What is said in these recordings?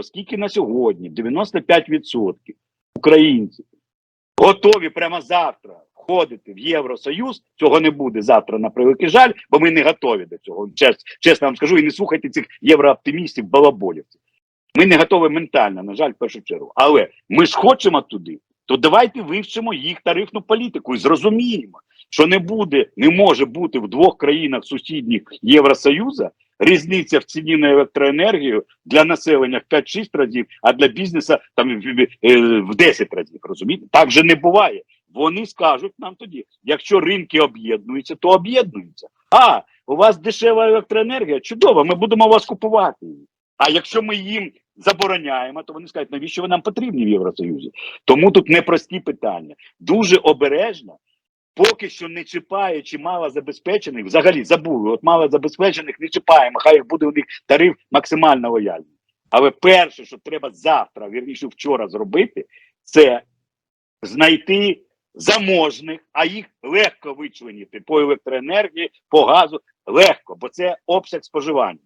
оскільки на сьогодні 95% українців готові прямо завтра входити в Євросоюз, цього не буде завтра на превеликий жаль, бо ми не готові до цього. Чес, чесно вам скажу, і не слухайте цих єврооптимістів, балаболівців. Ми не готові ментально, на жаль, в першу чергу. Але ми ж хочемо туди, то давайте вивчимо їх тарифну політику і зрозуміємо, що не буде, не може бути в двох країнах сусідніх Євросоюзу різниця в ціні на електроенергію для населення в 5-6 разів, а для бізнесу там в, в, в 10 разів. Розумієте? Так же не буває. Вони скажуть нам тоді, якщо ринки об'єднуються, то об'єднуються. А у вас дешева електроенергія, чудово, ми будемо вас купувати. А якщо ми їм забороняємо, то вони скажуть, навіщо ви нам потрібні в Євросоюзі? Тому тут непрості питання. Дуже обережно, поки що не чіпаючи малозабезпечених, взагалі забули, от малозабезпечених не чіпаємо, хай буде у них тариф максимально лояльний. Але перше, що треба завтра, вірніше вчора зробити, це знайти заможних, а їх легко вичленити по електроенергії, по газу. Легко, бо це обсяг споживання.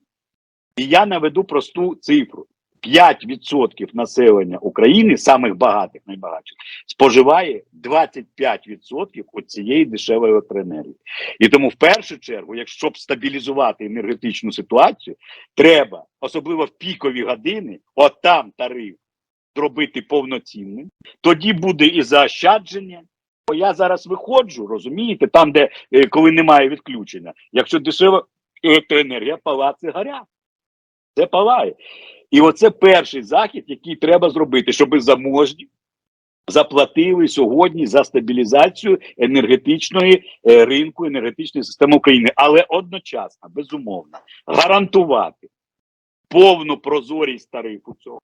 І я наведу просту цифру: 5% населення України, самих багатих, найбагатших, споживає 25% от цієї дешевої електроенергії. І тому, в першу чергу, якщо щоб стабілізувати енергетичну ситуацію, треба, особливо в пікові години, от там тариф зробити повноцінним. Тоді буде і заощадження. Бо я зараз виходжу, розумієте, там, де е, коли немає відключення, якщо дешева електроенергія, палаци горять. Це палає. І оце перший захід, який треба зробити, щоб заможні заплатили сьогодні за стабілізацію енергетичної е, ринку, енергетичної системи України, але одночасно, безумовно, гарантувати повну прозорість тарифу цього.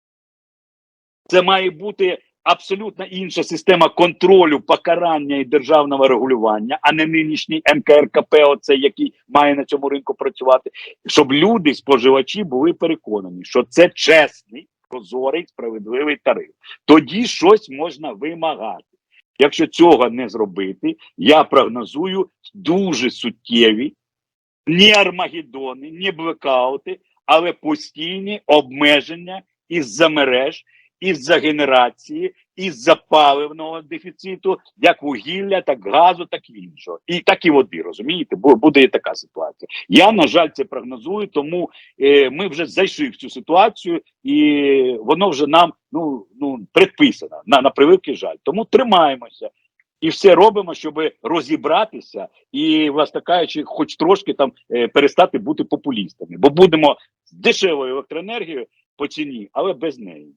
Це має бути абсолютно інша система контролю, покарання і державного регулювання, а не нинішній НКРКП, оцей, який має на цьому ринку працювати, щоб люди, споживачі, були переконані, що це чесний, прозорий, справедливий тариф. Тоді щось можна вимагати. Якщо цього не зробити, я прогнозую дуже суттєві ні армагеддони, ні блекаути, але постійні обмеження із-за мереж, із-за генерації, із-за паливного дефіциту, як вугілля, так газу, так і іншого. І так і води, розумієте? Бо буде і така ситуація. Я, на жаль, це прогнозую, тому е, ми вже зайшли в цю ситуацію, і воно вже нам ну, ну, предписано, на, на превеликий жаль. Тому тримаємося. І все робимо, щоб розібратися і, власне кажучи, хоч трошки там е, перестати бути популістами, бо будемо з дешевою електроенергією по ціні, але без неї.